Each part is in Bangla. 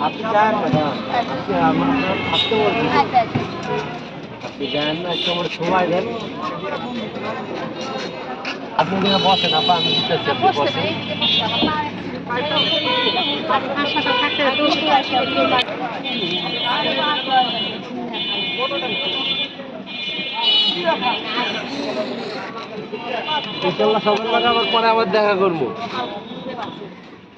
আপনি যান ম্যাডাম আপনি আমার থাকতে বলছেন আচ্ছা আচ্ছা। আপনি যান না একটু আমার সময় দেন। আপনি এখানে বসেন আপা আমি দিতেছি আপনি বসেন। ইনশাল্লাহ সকালবেলা আবার পরে আবার দেখা করব।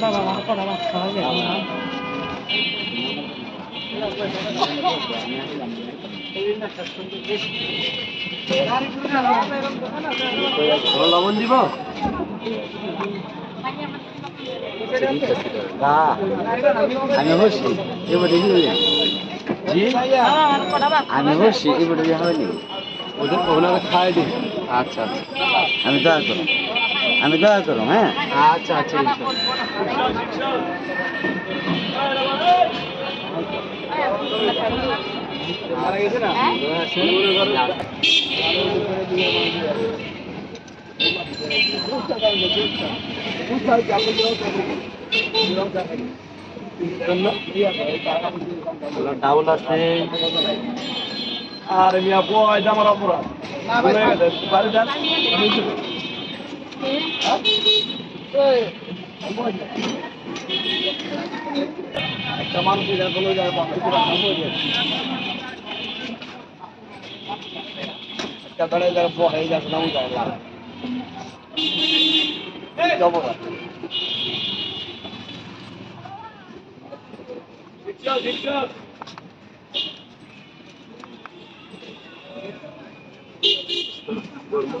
বাবা আমার কটা বাচ্চা হবে লবণ দিব আমি বসছি এবারে আমি বসছি এবারে হয়নি ওদের ওনাকে খাই দিন আচ্ছা আমি দয়া করো আমি দয়া করো হ্যাঁ? আচ্ছা আচ্ছা ডাউল আছে আর মিয়া বয় আমার অপরাধ। বাড়ি যান। একটা মানুষ এটা বলে যায় একটা বেড়ে যায় বহে যাচ্ছে না উঠায় লাভ যাব না দোয়া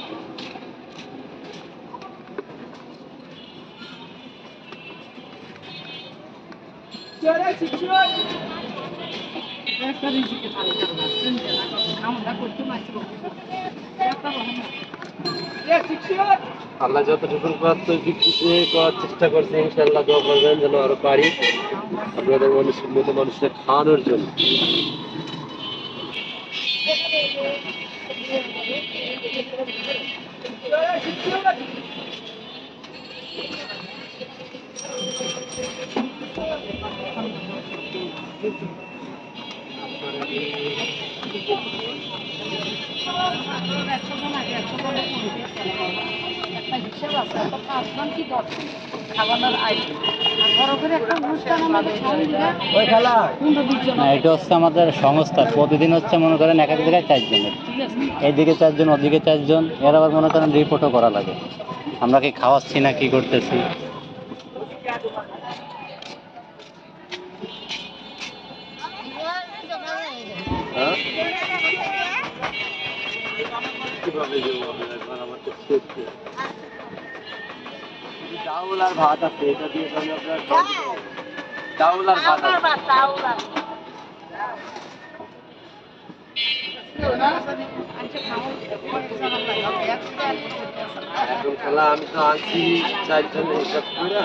করার চেষ্টা করছে ইনশাআল্লাহ দোয়া করবেন যেন আরও পারি আপনাদের মানুষের মতো মানুষের খাওয়ানোর জন্য। এটা হচ্ছে আমাদের সংস্থা। প্রতিদিন হচ্ছে মনে করেন এক এক জায়গায় চারজনের এইদিকে চারজন, ওদিকে চারজন। এর আবার মনে করেন রিপোর্টও করা লাগে। আমরা কি খাওয়াচ্ছি না কি করতেছি? কীভাবে আমি একবার আমার তো শেষ চাউল আর ভাত আছে এটা দিয়ে তাহলে আপনার চাউল আর ভাত এখন খেলা আমি তো আনছি চারজন হিসাব করে।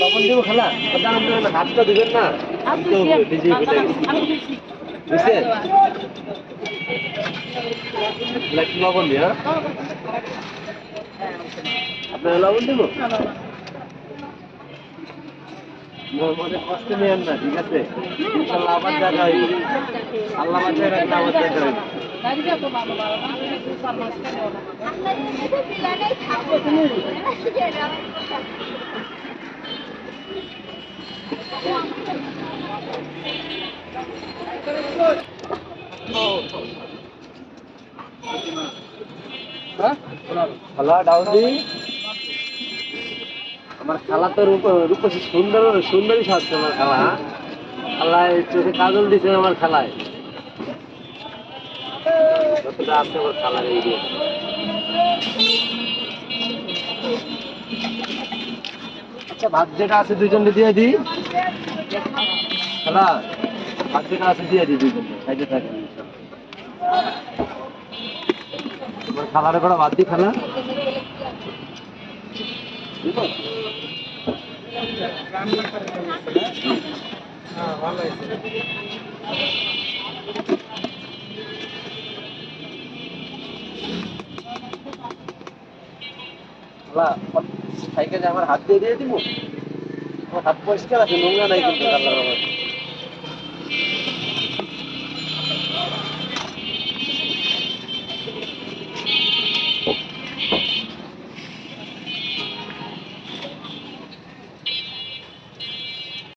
লবণ দেবো খেলা? দাম দেবেন না। বুঝছেন? লবণ দিই হ্যাঁ? আপনার লবণ দেবো? কষ্ট নেন না ঠিক আছে? ইনশাল্লাহ আবার দেখা হইবে। আল্লাহ আবার দেখা হইবে খালা ডাউদি আমার খালা তো রূপ রূপসী সুন্দর সুন্দরই সাজছে আমার খালা হ্যাঁ? খালায় চোখে কাজল দিছে আমার খালায়। যতটা আছে আমার খালার এই ভাত যেটা আছে দুইজনকে দিয়ে দিই খালা, ভাত যেটা আছে দিয়ে দিই দুইজনকে খাইতে তোমার খালারে করে ভাত দিই, খালা দিব? খালা সাইকেল আমার হাত দিয়ে দিয়ে দিব আমার হাত পরিষ্কার আছে, নোংরা নাই কিন্তু রহমতে।